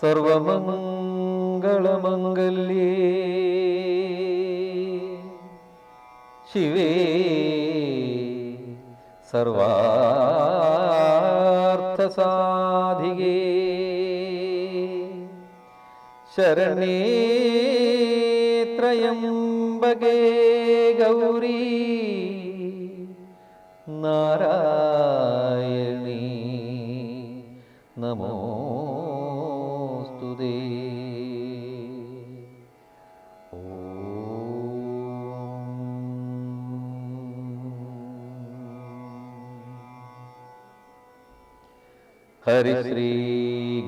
सर्वमङ्गलमङ्गल्ये शिवे सर्वार्थसाधिके शरणे त्रयम् ನಮಗೆ ಗೌರಿ ನಾರಾಯಣಿ. ನಮೋಸ್ತುದೇ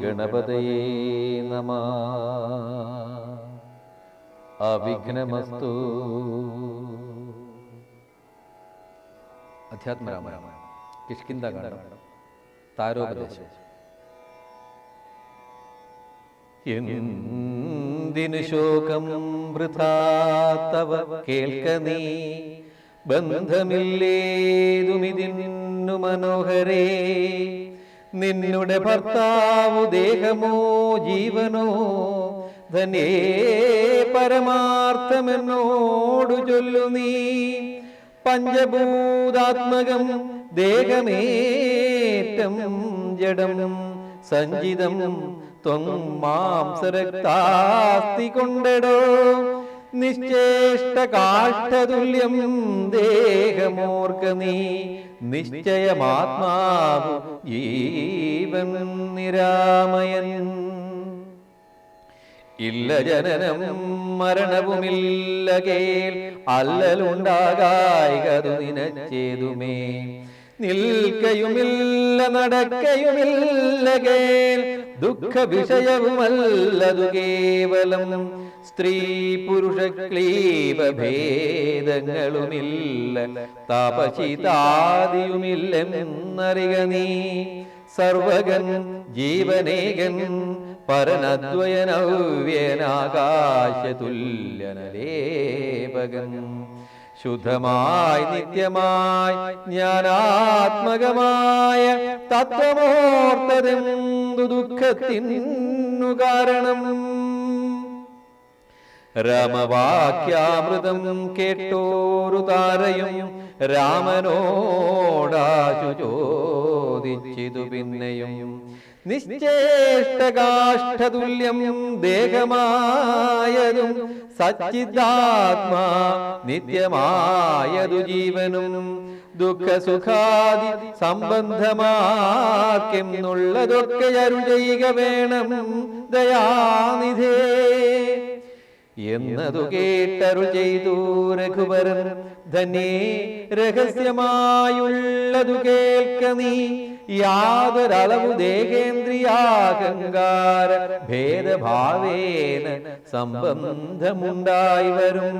ಗಣಪತಯೇ ನಮಃ. അവിഘ്നമസ്തു. അധ്യാത്മരാമായണം. കിഷ്കിന്ദകാണ്ഡം താരോപദേശം. എന്തിനു ശോകം വൃഥാ? തവ കേൾക്ക നീ ബന്ധമില്ലേതുമിതിന്നു മനോഹരേ. നിന്നുടെ ഭർത്താവു ദേഹമോ ജീവനോ ധനേ പരമാർത്ഥമെന്നോടു ചൊല്ലു നീ. പഞ്ചഭൂതാത്മകം ദേഹമേറ്റം ജഡം സഞ്ചിതം ത്വം മാംസരക്താസ്തി കൊണ്ടടോ. നിശ്ചേഷ്ട കാഷ്ടതുല്യം ദേഹമോർക്ക നീ. നിശ്ചയമാത്മാവു ജീവൻ നിരാമയൻ. ഇല്ല ജനനം മരണവുമില്ല കേൾ അല്ലലുണ്ടാകായികതു നിനച്ചേതുമേ. നിൽക്കയുമില്ല നടക്കയുമില്ല കേൾ ദുഃഖ വിഷയവുമല്ലതു കേവലം. സ്ത്രീ പുരുഷ ക്ലീപ ഭേദങ്ങളുമില്ല. തപശിതാദിയുമില്ലെന്നറിയ നീ. സർവകൻ ജീവനേകൻ പരനദ്വയനവ്യനാകാശതുല്യനലേപകൻ ശുദ്ധമായി നിത്യമായി ജ്ഞാനാത്മകമായ തത്വമോർത്തതെന്തു ദുഃഖത്തിനു കാരണം? രാമവാക്യാമൃതം കേട്ടോരു താരയും രാമനോടാശു ചോദിച്ചിതു പിന്നെയും. നിശ്ചേഷ്ടകാഷ്ഠതുല്യം ദേഹമായതും സച്ചിദാത്മാ നിത്യമായതു ജീവനും ദുഃഖസുഖാദി സംബന്ധമാക്കെന്നുള്ളതൊക്കെ അരുൾ ചെയ്യുക വേണം ദയാനിധേ. എന്നതു കേട്ടരുൾ ചെയ്തു രഘുവരൻ ധനേ രഹസ്യമായുള്ളതു കേൾക്ക നീ യാതൊരളവു ദേഹേന്ദ്രിയാഹങ്കാര ഭേദഭാവേന സംബന്ധമുണ്ടായി വരും.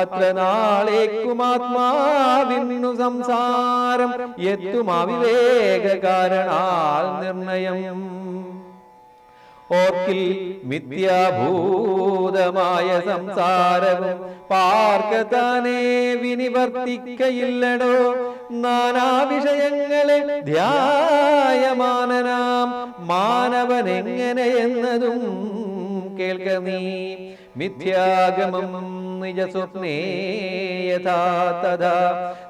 അത്ര നാളേക്കുമാത്മാവിന്നു സംസാരം എത്തും അവിവേക കാരണാൽ നിർണയം. ഓർക്കിൽ മിഥ്യാഭൂതമായ സംസാരവും പാർക്കത്താനെ വിനിവർത്തിക്കയില്ലടോ. നാനാ വിഷയങ്ങളെ ധ്യായമാനനാം മാനവനെങ്ങനെയെന്നതും കേൾക്ക നീ. മിഥ്യാഗമം യഥാ തഥാ.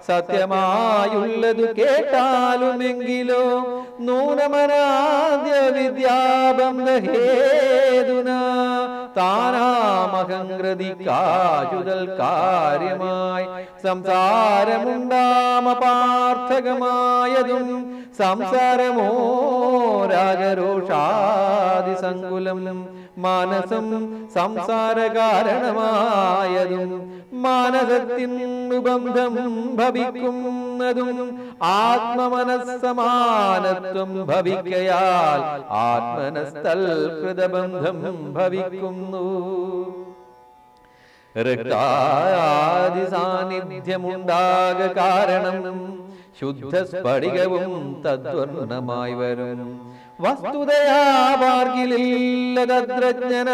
സത്യമായുള്ളതു കേട്ടാലുമെങ്കിലോ നൂനമനാദ്യ വിദ്യാബന്ധേതുന താനാമഹങ്കൃതി കാശുതൽ കാര്യമായി. സംസാരമുണ്ടാമപാർത്ഥകമായതും സംസാരമോ രാഗരോഷാദി സങ്കുലം? മാനസം സംസാരകാരണമായതും കാരണമായതും മാനസത്തിനു ബന്ധം ഭവിക്കുന്നതും ആത്മമനസ്സമാനത്വം ഭവിക്കയാൽ ആത്മനസ്ഥൽ കൃതബന്ധം ഭവിക്കുന്നു. രക്താദി സാന്നിധ്യമുണ്ടാക കാരണം ശുദ്ധ സ്ഫടികവും തദ്വർണമായി വരും. വസ്തുതയാർഗിലില്ലതദ്രജ്ഞന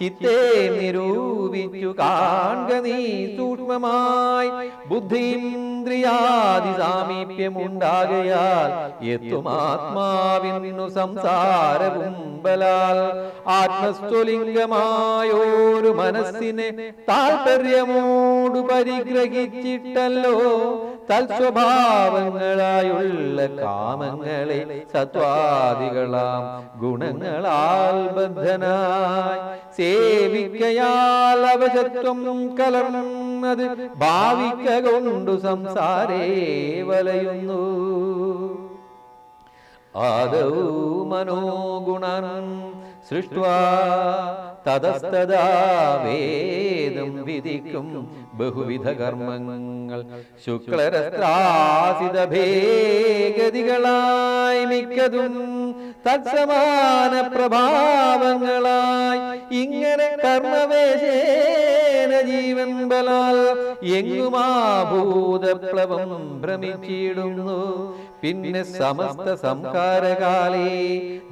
ചിത്തേ നിരൂപിച്ചു കാണുക നീ സൂക്ഷ്മമായി. ബുദ്ധിന്ദ്രിയാദി സാമീപ്യമുണ്ടാകയാൽ എത്തുമാത്മാവിനു സംസാരവും ബലാൽ. ആത്മസ്വലിംഗമായോരു മനസ്സിനെ താല്പര്യമോടു പരിഗ്രഹിച്ചിട്ടല്ലോ. തൽസ്വഭാവങ്ങളായുള്ള കാമങ്ങളെ സത്വാദികളാം ഗുണങ്ങളാൽ ബദ്ധനായി. സേവിക്കയാൽ അവശത്വം കലർന്നത് ഭാവിക്ക കൊണ്ടു സംസാരേ വലയുന്നു. ആദൗ മനോഗുണൻ സൃഷ്ട്വാ വിധിക്കും ബഹുവിധ കർമ്മങ്ങൾ. ശുക്ലരസ്ത്രാസിത ഭേഗതികളായി മിക്കതും തത്സമാന പ്രഭാവങ്ങളായി ഇങ്ങനെ കർമ്മവേശേന ജീവൻ ബലാൽ എങ്ങുമാഭൂതപ്ലവം ഭ്രമിച്ചിടുന്നു. പിന്നെ സമസ്ത സംഹാരകാലേ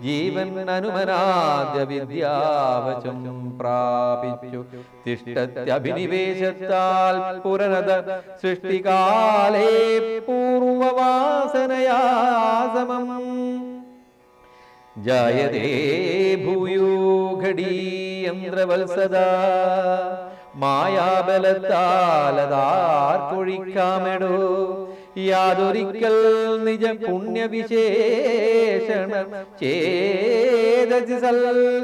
ജീവൻ അനുമനാദ്യ വിദ്യാവചം പ്രാപിച്ചു. തിഷ്ടത്യഭിനിവേശത്താൽ പുരനത സൃഷ്ടികാലേ പൂർവവാസനയാ സമം. ജായതേ ഭൂയോ ഘടീയന്ത്രവത്സദാ മായാബലത്താലതാർക്കൊഴിക്കാമെടോ. യാതൊരിക്കൽ നിജ പുണ്യവിശേഷണം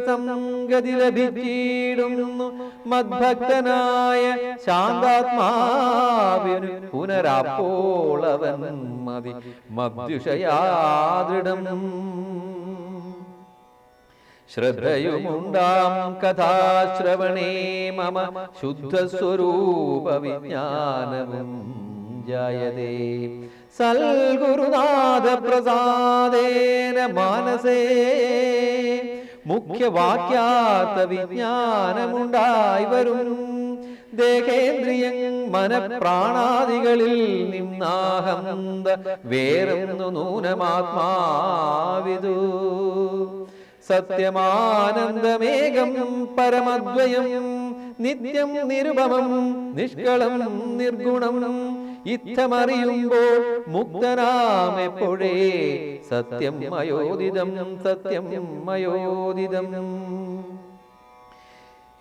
സംഗതി ലഭിച്ചിടുന്നു. മദ്ഭക്തനായ ശാന്താത്മാവിനു പുനരപ്പോളവൻ മതി. മദ്യുഷയാദൃഢം ശ്രദ്ധയുമുണ്ടാം കഥാശ്രവണേ മമ ശുദ്ധസ്വരൂപ വിജ്ഞാനവും ജായതേ. സൽഗുരുനാഥ പ്രസാദേന മാനസേ. മുഖ്യവാക്യാത്ത വിജ്ഞാനമുണ്ടായി വരും. ദേഹേന്ദ്രിയ മനപ്രാണാദികളിൽ നിന്നാഹന്ത വേറൊന്നു നൂനമാത്മാവിതു. സത്യമാനന്ദമേകം പരമദ്വയം നിത്യം നിരുപമം നിഷ്കളം നിർഗുണം. ഇത്തമറിയുമ്പോൾ മുക്തനാം എപ്പോഴേ? സത്യം മയോദിതം സത്യം മയോദിതം.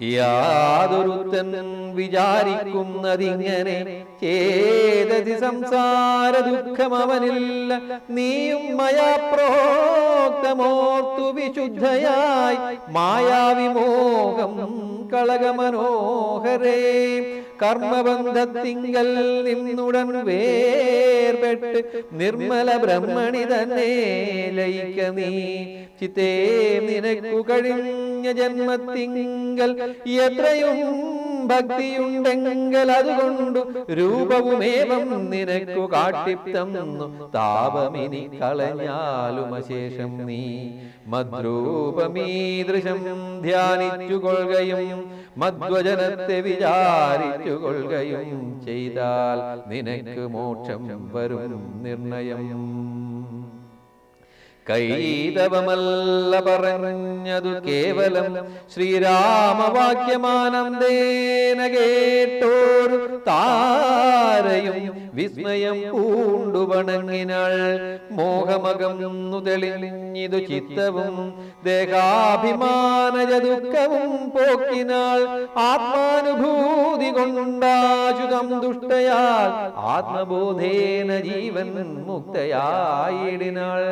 യാതൊരുത്തൻ വിചാരിക്കുന്നതിങ്ങനെ ചേതതി സംസാര ദുഃഖം അവനില്ല നീയും മയാപ്രോക്തമോർത്തു വിശുദ്ധയായി. മായാവിമോഹം കളകമനോഹരേ. കർമ്മബന്ധത്തിങ്കൽ നിന്നുടൻ വേർപെട്ട് നിർമ്മല ബ്രഹ്മണി തന്നെ ലയിക്ക നീ. ചിത്തേ നിനക്കു കഴിഞ്ഞ ജന്മത്തിങ്കൽ എത്രയും ഭക്തിയുണ്ടെങ്കിൽ അതുകൊണ്ടു രൂപവുമേവം നിനക്കു കാട്ടിത്തന്നു. താപമിനി കളഞ്ഞാലും അശേഷം നീ മദ്രൂപമീദൃശം ധ്യാനിച്ചു കൊള്ളുകയും മധ്വജനത്തെ വിചാരിച്ചു കൊള്ളുകയും ചെയ്താൽ നിനക്ക് മോക്ഷം വരും നിർണയം. കൈതവമല്ല പറഞ്ഞതു കേവലം ശ്രീരാമവാക്യമാനന്ദേന കേട്ടോർ താരയും വിസ്മയം പൂണ്ടുവണങ്ങിനാൾ മോഹമകന്നു തെളിഞ്ഞിതു ചിത്തവും ദേഹാഭിമാനജ ദുഃഖവും പോക്കിനാൾ ആത്മാനുഭൂതി കൊണ്ടാശുതം ദുഷ്ടയാൽ ആത്മബോധേന ജീവൻ മുക്തയായിടിനാൾ.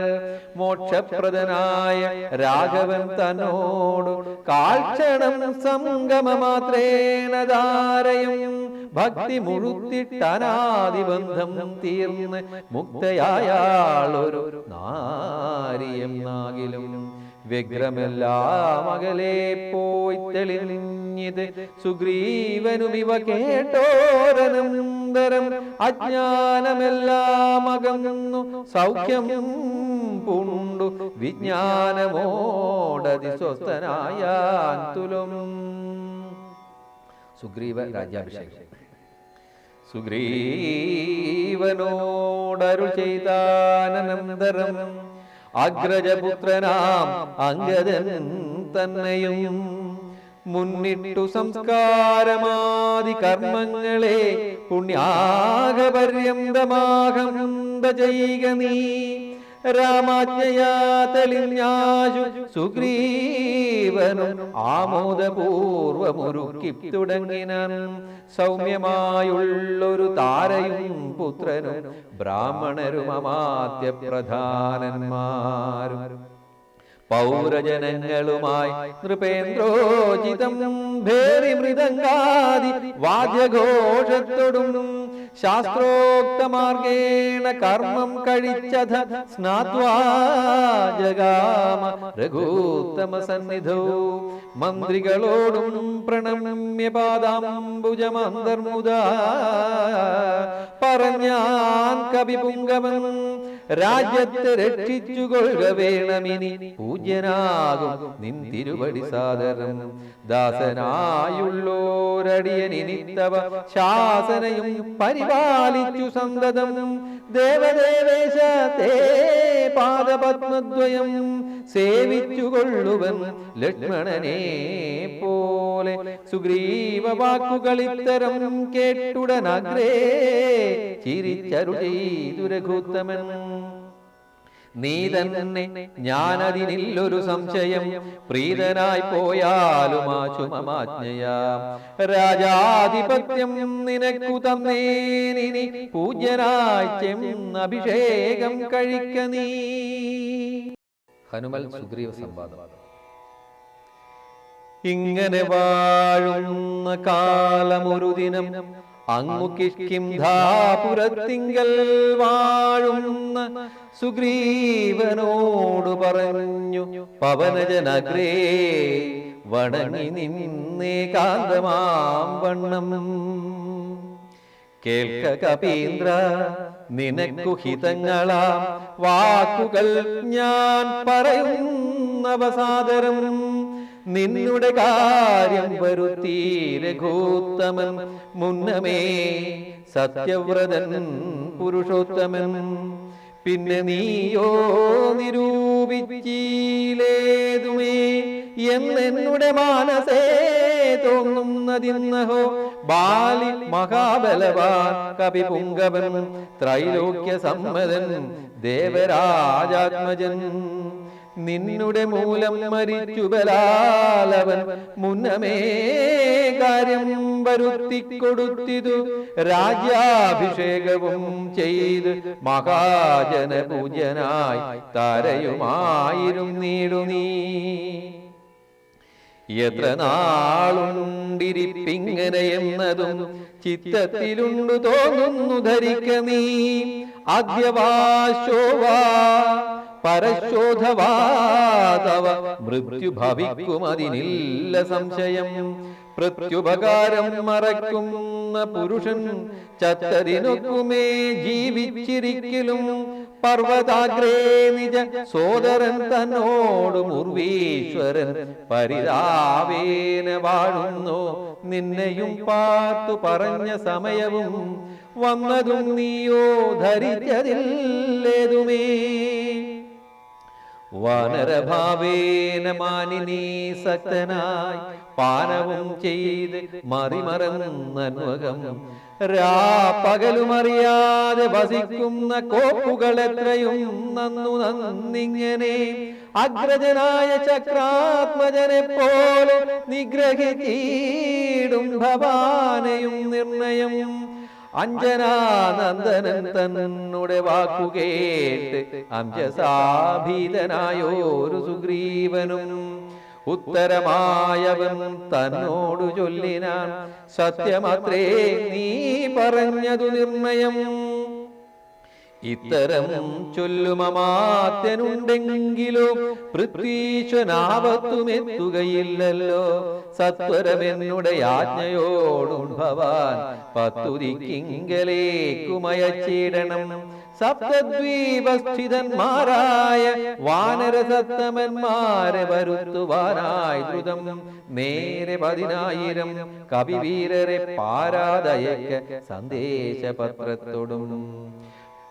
മോക്ഷപ്രദനായ രാഘവൻ തന്നോട് കാൽക്ഷണം സംഗമമാത്രേന ധാരയും ഭക്തി മുഴുത്തിട്ടനാദിബന്ധം തീർന്ന് മുക്തയായാളൊരു നാരിയം നാകിലും വ്യഗ്രമെല്ലാം അകലെ പോയി തെളിഞ്ഞത് സുഗ്രീവനും ഇവ കേട്ടോരനന്തരം അജ്ഞാനമെല്ലാം അകന്നു. സൗഖ്യം പൂണ്ടു. വിജ്ഞാനമോടതി സ്വസ്ഥനായ തുലും. സുഗ്രീവ രാജ്യാഭിഷേകം. സുഗ്രീവനോടരു ചെയ്താനന്തരം അഗ്രജപുത്രനാം അങ്കദൻ തന്നെയും മുന്നിട്ടു സംസ്കാരമാതി കർമ്മങ്ങളെ പുണ്യാകപര്യന്തമാകന്ത ചെയ്യുക നീ രാമാജ്ഞയാ തെളിഞ്ഞാശു സുഗ്രീവനും ആമോദപൂർവമൊരുക്കി തുടങ്ങിനാൻ സൗമ്യമായുള്ളൊരു താരയും പുത്രനും ബ്രാഹ്മണരും അമാത്യ പ്രധാനന്മാരും പൗരജനങ്ങളുമായി നൃപേന്ദ്രോചിതം ഭേരി മൃദംഗാദി വാദ്യഘോഷത്തോടും ശാസ്ത്രോക്തമാർഗേണ കർമ്മം കഴിച്ചത സ്നാത്വാ ജഗാമ രഘൂത്തമ സന്നിധോ മന്ത്രികളോടും പ്രണമ്യ പാദാംബുജമന്തർമുദ പറഞ്ഞാൻ കവിപുങ്കവൻ രാജ്യത്തെ രക്ഷിച്ചുകൊള്ളുക വേണമിനി. പൂജ്യനാകും നിൻ തിരുവടി സാദരം ദാസനായുള്ളോരടിയനിത്തവ ശാസനയും പരിപാലിച്ചു സന്തതം. ദേവദേവേശ തേ പാദപത്മദ്വയം സേവിച്ചുകൊള്ളുവൻ ലക്ഷ്മണനെ പോലെ സുഗ്രീവ വാക്കുകളിത്തരം കേട്ടുടനഗ്രേ ചിരിച്ചരു ചെയ്തു രഘുത്തമൻ. നീ തന്നെ ഞാനതിനില്ലൊരു സംശയം പ്രീതനായി പോയാലും ആശുമമാജ്ഞയാം രാജാധിപത്യം നിനക്കു തന്നേനിനി പൂജ്യനായി ചെന്ന് അഭിഷേകം കഴിക്ക നീ. ഹനുമൽ സുഗ്രീവ സംവാദം. ഇങ്ങനെ വാഴുന്ന കാലമൊരു ദിനം അങ്ങു കിഷ്കിംധാപുരത്തിങ്കൽ വാഴുന്ന സുഗ്രീവനോട് പറഞ്ഞു പവനജനഗ്രേ വടങ്ങി നിന്നേ കാന്തമാം വണ്ണം. കേൾക്ക കപീന്ദ്ര നിനക്കു ഹിതങ്ങളാം. വാക്കുകൾ ഞാൻ പറയുന്നവസാദരം. നിന്നുടെ കാര്യം വരുത്തി രഘൂത്തമൻ മുന്നമേ സത്യവ്രതൻ പുരുഷോത്തമൻ. പിന്നെ നീയോ നിരൂപിച്ചീലേതുമേ എന്നെന്നുടെ മാനസേ തോന്നുന്നതിന്നഹോ ബാലി മഹാബലവാൻ കവിപുങ്കവൻ ത്രൈലോക്യ സമ്മതൻ ദേവരാജാത്മജൻ. നിന്നുടെ മൂലം മരിച്ചു മുന്നമേ കാര്യം വരുത്തിക്കൊടുത്തിതു. രാജ്യാഭിഷേകവും ചെയ്ത് മഹാജന പൂജനായി താരയുമായിരുന്നു നീ. എത്ര നാളുണ്ടിരിപ്പിങ്ങനെ എന്നതും ചിത്തത്തിലുണ്ടു തോന്നുന്നു ധരിക്ക നീ. ആദ്യവാശോവാ പരശോധവാതവ മൃത്യു ഭവിക്കുമതിനില്ല സംശയം. പ്രത്യുപകാരം മറക്കുന്ന പുരുഷൻ ചത്തതിനൊക്കുമേ ജീവിച്ചിരിക്കലും. പർവതാഗ്രേ നിജ സോദരൻ തന്നോട് മുർവീശ്വരൻ പരിതാവേന വാഴുന്നു. നിന്നെയും പാത്തു പറഞ്ഞ സമയവും വന്നതും നീയോ ധരിച്ചതില്ലേതുമേ വാനരഭാവേന മാനിനീ സക്തനായി പാനവും ചെയ്ത് മറിമറന്നന്വകം രാപ്പകലുമറിയാതെ വസിക്കുന്ന കോപ്പുകൾ എത്രയും നന്നു നന്നിങ്ങനെ അഗ്രജനായ ചക്രാത്മജനെ പോലെ നിഗ്രഹിച്ചീടും ഭവാനയും നിർണയം. അഞ്ജനാനന്ദനൻ തന്നുടെ വാക്കുകേട്ട് അംജസാഭീതനായോരു സുഗ്രീവനും ഉത്തരമായവൻ തന്നോടു ചൊല്ലിനാൻ സത്യമത്രേ നീ പറഞ്ഞതു നിർണയം. ഇത്തരം ചൊല്ലുമമാത്യനുണ്ടെങ്കിലും പൃഥ്വീശ്വനാപത്തുമെത്തുകയില്ലല്ലോ സത്വരമെന്നുടെ ആജ്ഞയോടും ഭവാൻ പത്തുതിക്കിങ്കലേക്കുമയച്ചിടണം. സപ്തദ്വീപസ്ഥിതന്മാരായ വാനരസത്തമന്മാരെ വരുത്തുവാനായി ദ്രുതം. നേരെ പതിനായിരം കവിവീരരെ പാരാതയക്ക സന്ദേശപത്രത്തോടും.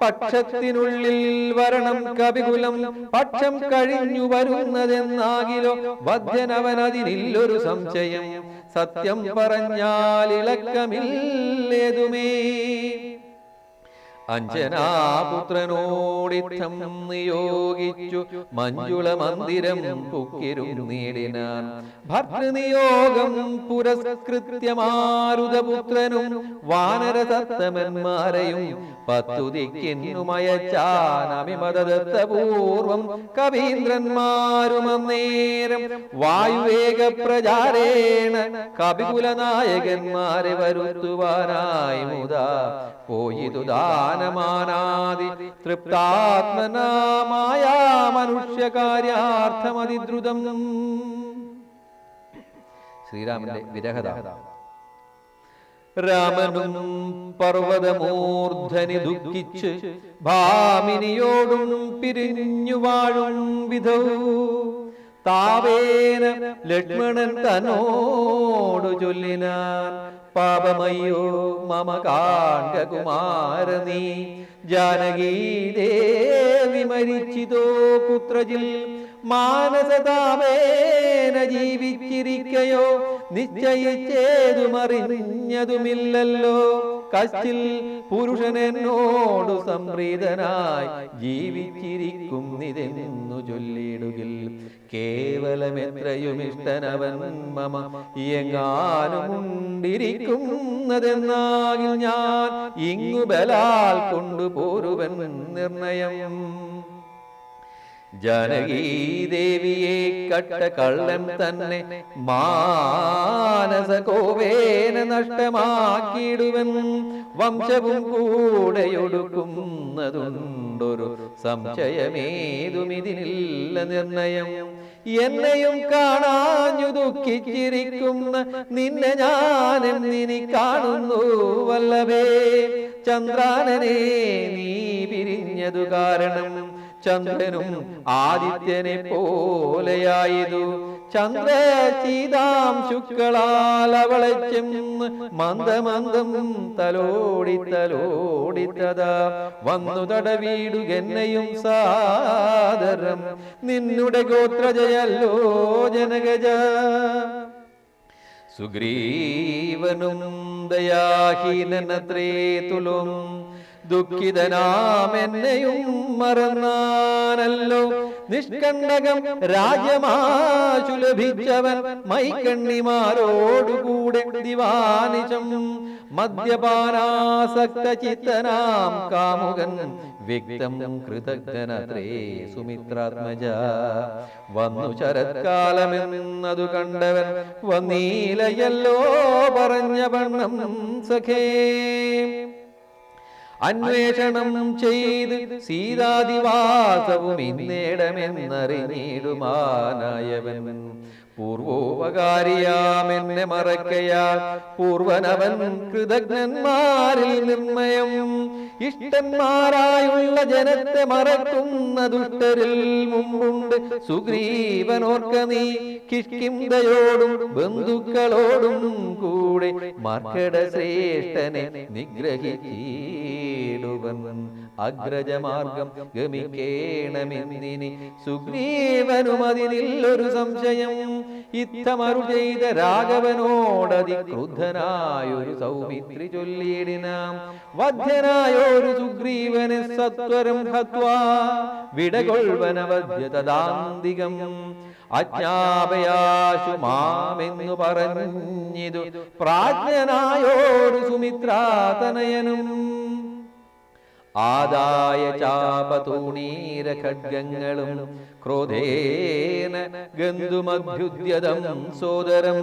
പക്ഷത്തിനുള്ളിൽ വരണം കവികുലം പക്ഷം കഴിഞ്ഞു വരുന്നതെന്നാകിലോ വധ്യനവൻ അതിനില്ലൊരു സംശയം. സത്യം പറഞ്ഞാൽ ഇളക്കമില്ലേതുമേ? അഞ്ജനാപുത്രനോടിത്തം നിയോഗിച്ചു മഞ്ജുള മന്ദിരം പുക്കിരും നേടിനാൻ. ഭർത്തൃനിയോഗം പുരസ്കൃത്യ മാരുതപുത്രനും വാനരസത്തമന്മാരെയും പത്തുതിക്കിന്നുമയച്ചാനമിമതദത്തപൂർവം കവീന്ദ്രന്മാരും അന്നേരം വായുവേഗ പ്രചാരേണ കവികുലനായകന്മാരെ വരുത്തുവാനായി മുതാ പോയിതു ദാനമാനാദി തൃപ്താത്മനാമായ മനുഷ്യകാര്യാർത്ഥമതിദ്രുതം. ശ്രീരാമന്റെ വിരഹത രാമനും പർവതമൂർധനി ദുഃഖിച്ച് ഭാമിനിയോടും പിരിഞ്ഞു വാഴും വിധൗ താവേന ലക്ഷ്മണൻ തന്നോടു ചൊല്ലിനാൻ പാപമയ്യോ മമ കാണ്ടകുമാര നീ ജാനകീ ദേവി മരിച്ചിതോ പുത്രജിൽ മാനസതാപേന ജീവിച്ചിരിക്കയോ? നിശ്ചയിച്ചേതുമറിഞ്ഞതുമില്ലല്ലോ. കശ്ചിൽ പുരുഷനെന്നോടു സംപ്രീതനായി ജീവിച്ചിരിക്കും നിതെന്നു ചൊല്ലിടുകിൽ. കേവലമെത്രയും ഇഷ്ടനവൻ മമ എങ്ങാനുമുണ്ടിരിക്കുന്നതെന്നാകിൽ ഞാൻ ഇങ്ങു ബലാൽ കൊണ്ടുപോരുവൻ നിർണയം. ജനകീദേവിയെ കട്ട കള്ളൻ തന്നെ മാനസ കോവേന നഷ്ടമാക്കിയിടുവൻ. വംശവും കൂടെയൊടുക്കുന്നതുണ്ടൊരു സംശയമേതുമിതിനില്ല നിർണയം. എന്നെയും കാണാഞ്ഞു ദുഃഖിച്ചിരിക്കുന്ന നിന്നെ ഞാനും നിനി കാണുന്നു വല്ലവേ ചന്ദ്രാനനെ നീ പിരിഞ്ഞതു കാരണം ചന്ദ്രനും ആദിത്യനെ പോലെയായതു. ചന്ദ്ര ചീതാം ശുക്കളാൽ അവളെ ചെന്ന് മന്ദമന്ദം തലോടി തലോടിത്തതാ. വന്നു തടവീടുകെന്നെയും സാദരം. നിന്നുടെ ഗോത്രജയല്ലോ ജനകജ. സുഗ്രീവനും ദയാഹീനത്രേ തുലും ദുഃഖിതനാമെന്നെയും മറന്നാനല്ലോ. നിഷ്കണ്ടകം രാജ്യമാശു ലഭിച്ചവൻ മൈക്കണ്ണിമാരോടുകൂടെ ദിവാനിശം മദ്യപാനാസക്ത ചിത്തനാം കാമുകൻ വ്യക്തം കൃതജ്ഞനത്രേ സുമിത്രാത്മജ. വന്നു ശരത്കാലമെന്നതു കണ്ടവൻ വന്നീലയല്ലോ പറഞ്ഞ വണ്ണം സഖേ. അന്വേഷണം ചെയ്ത് സീതാദിവാസവും ഇന്നേടമെന്നറിഞ്ഞിടുമാനായവൻ. പൂർവോപകാരിയാമെന്നെ മറക്കയാൽ പൂർവനവൻ കൃതജ്ഞന്മാരിൽ നിർണയം. ഇഷ്ടന്മാരായുള്ള ജനത്തെ മറക്കുന്ന ദുഷ്ടരിൽ മുമ്പുണ്ട് സുഗ്രീവനോർക്ക നീ കിഷ്കിന്തയോടും ബന്ധുക്കളോടും കൂടെ മർക്കട ശ്രേഷ്ഠനെ നിഗ്രഹിച്ചിടുവൻ അഗ്രജമാർഗം ഗമിക്കേണമെന്നിനി സുഗ്രീവനുമതിനിൽ ഒരു സംശയം. ഇത്തമരു ചെയ്ത രാഘവനോടതി ക്രുദ്ധനായൊരു സൗമിത്രി ചൊല്ലിയിടിനാം. വധ്യനായൊരു സുഗ്രീവനെ സത്വരം ഹത്വാ വിടകൊൾവനവധ്യതാന്തികം അജ്ഞാപയാശു മാമെന്നു പറഞ്ഞിതു പ്രാജ്ഞനായോരു സുമിത്രാതനയനും. ആദായ ചാപതൂണീരഖഡ്ഗങ്ങളും ക്രോധേന ഗന്ധുമഭ്യുദ്യതം സോദരം.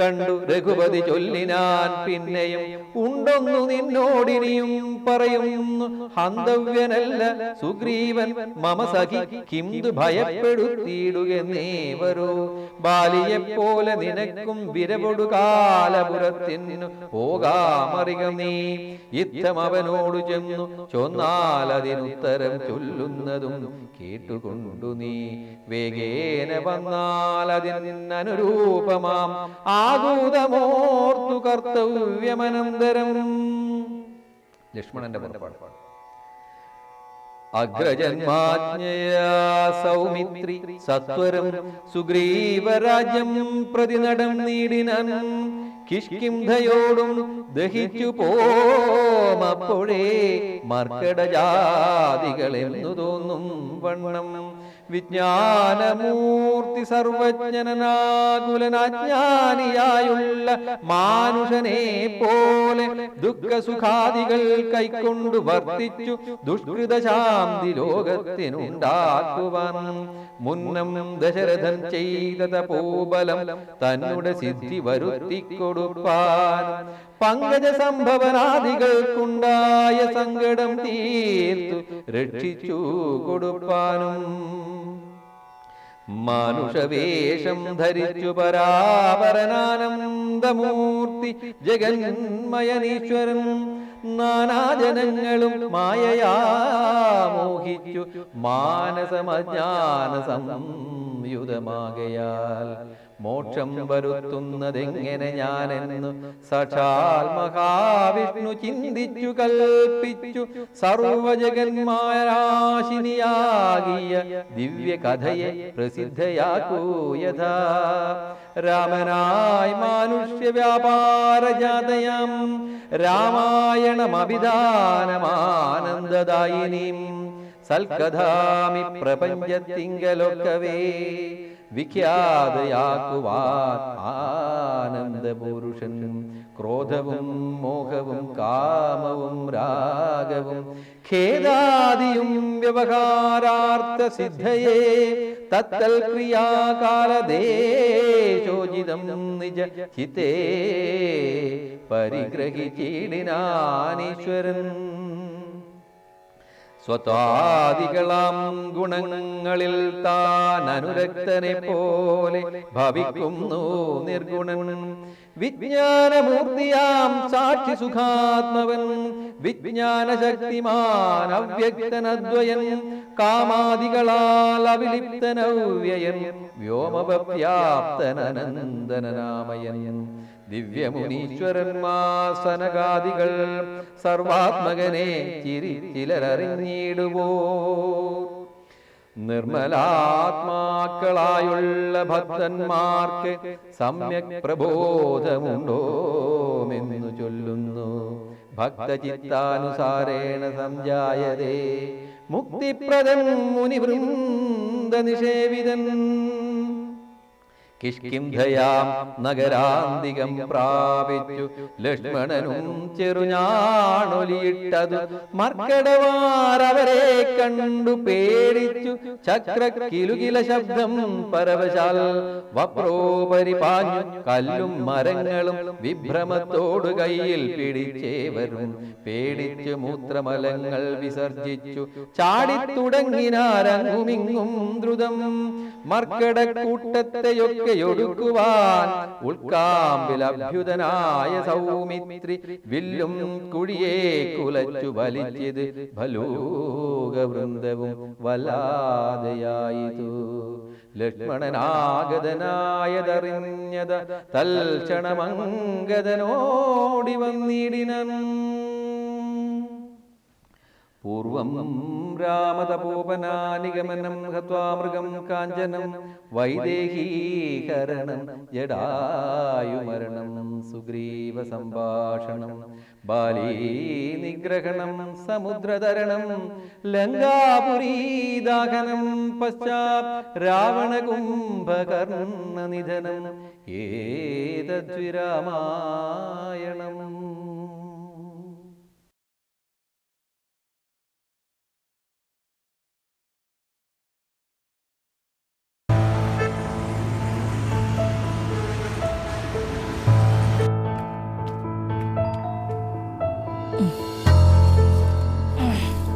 കണ്ടു രഘുപതി ചൊല്ലിനാൻ പിന്നെയും ഉണ്ടൊന്നു നിന്നോടിനിയും പറയുന്നു. ഹന്തവ്യനല്ല സുഗ്രീവൻ മമ സഖി കിന്തു ഭയപ്പെടുത്തിയിടുകേവരോ ബാലിയെ പോലെ നിനക്കും വിരപൊടു കാലപുരത്തിനു പോകാമറിക നീ ഇത്തം അവനോട് ചെന്നു ചൊന്നാൽ അതിനുത്തരം ചൊല്ലുന്നതും കേട്ടുകൊണ്ടു നീ. വേഗേന വന്നാൽ അതിനനുരൂപമാം. ആകൂതമോർത്തു കർത്തവ്യമനന്തരം ലക്ഷ്മണന്റെ പുറപ്പാട്. അഗ്രജന്മാജ്ഞയാ സൗമിത്രി സത്വരം സുഗ്രീവരാജ്യം പ്രതിനടം നീടിനൻ. കിഷ്കിന്ധയോടും ദഹിച്ചു പോമപ്പോഴേ മർക്കടജാതികളെന്നു തോന്നും വണ്ണം. വിജ്ഞാനമൂർത്തി സർവജ്ഞനാകുലനാജ്ഞാനിയായുള്ള മാനുഷനെ പോലെ ദുഃഖസുഖാദികൾ കൈക്കൊണ്ടു വർത്തിച്ചു ദുഷ്കൃതശാന്തി ലോകത്തിനുണ്ടാക്കുവാൻ. മുന്നം ദശരഥൻ ചെയ്ത തപോബലം തന്നുടെ സിദ്ധി വരുത്തി കൊടുപ്പാൻ പങ്കജ സംഭവനാദികൾക്കുണ്ടായ സങ്കടം തീർത്തു രക്ഷിച്ചു കൊടുപ്പാനും. മാനുഷവേഷം ധരിച്ചു പരാപരനാനന്ദമൂർത്തി ജഗന്മയനീശ്വരൻ നാനാജനങ്ങളും മായയാമോഹിച്ചു മാനസമജ്ഞാന സംയുതമാകയാൽ മോക്ഷം വരുത്തുന്നതെങ്ങനെ ഞാനെന്ന് സാക്ഷാൽ മഹാവിഷ്ണു ചിന്തിച്ചു കൽപ്പിച്ചു. സർവജഗന്മാരാശിനിയാകിയ ദിവ്യ കഥയെ പ്രസിദ്ധയാക്കൂ യഥാ രാമനായി മാനുഷ്യ വ്യാപാരജാതയാം രാമായണമഭിധാനമാനന്ദദായിനീം. സൽക്കഥാമി പ്രപഞ്ചത്തിങ്കലൊക്കവേ. വിഖ്യാതയാക്കുവാൻ ആനന്ദപുരുഷൻ. ക്രോധവും മോഹവും കാമവും രാഗവും ഖേദാദിയും വ്യവഹാരാർത്ഥ സിദ്ധയെ തത്തൽ ക്രിയാകാലദേശോചിതം നിജ ഹിതേ. പരിഗ്രഹിച്ചിടിനാനീശ്വരൻ സ്വതാദികളാം ഗുണങ്ങളിൽ താൻ അനുരക്തനെ പോലെ ഭവിക്കുന്നു നിർഗുണൻ. വിജ്ഞാനമൂർത്തിയാം സാക്ഷി സുഖാത്മവൻ. വിജ്ഞാന ശക്തിമാൻ അവ്യക്തനദ്വയൻ. കാമാദികളാൽ അവിലിപ്തനവ്യയൻ. വ്യോമവ്യാപ്തനനന്ദനാമയൻ ദിവ്യമുനീശ്വരന്മാസനകാദികൾ സർവാത്മകനെ ചിരി ചിലരറിഞ്ഞിടുവോ? നിർമ്മലാത്മാക്കളായുള്ള ഭക്തന്മാർക്ക് സമ്യക് പ്രബോധമുണ്ടോമെന്നു ചൊല്ലുന്നു. ഭക്തചിത്താനുസാരേണ സംജായതേ മുക്തിപ്രദം മുനിവൃന്ദ നിഷേവിതൻ കിഷ്കിന്ധയാം നഗരാന്തികം പ്രാപിച്ചു. ലക്ഷ്മണനും ചെറുഞാണൊലിയിട്ടതു മർക്കടവാരവരെ കണ്ടു പേടിച്ചു. ചക്രക്കിലുകില ശബ്ദം പരവശാൽ വപ്രോപരി പാഞ്ഞു. കല്ലും മരങ്ങളും വിഭ്രമത്തോടു കയ്യിൽ പിടിച്ചേവരും. പേടിച്ചു മൂത്രമലങ്ങൾ വിസർജിച്ചു. ചാടിത്തുടങ്ങിനാരങ്ങുമിങ്ങും ദ്രുതം. മർക്കടക്കൂട്ടത്തെയൊക്കെ ഒടുക്കുവാൻ ഉൾക്കാമ്പിൽ അഭ്യുതനായ സൗമിത്രി വില്ലും കുഴിയെ കുലച്ചു വലിച്ചത് ഭലൂകവൃന്ദവും വല്ലാതെയായിതു. ലക്ഷ്മണനാഗതനായതറിഞ്ഞത് തൽക്ഷണമംഗതനോടി വന്നിടിനൻ പൂർവം രാമതപോപനാനിഗമനം ഹൃഗം കാഞ്ചനം വൈദേഹീകരണം ജടായുമരണം സുഗ്രീവ സംഭാഷണം ബാലീ നിഗ്രഹണം സമുദ്രതരണം ലങ്കാപുരീദാഹനം പശ്ചാത് രാവണകുംഭകർണ നിധനം ഏതദ്വിരാമായണം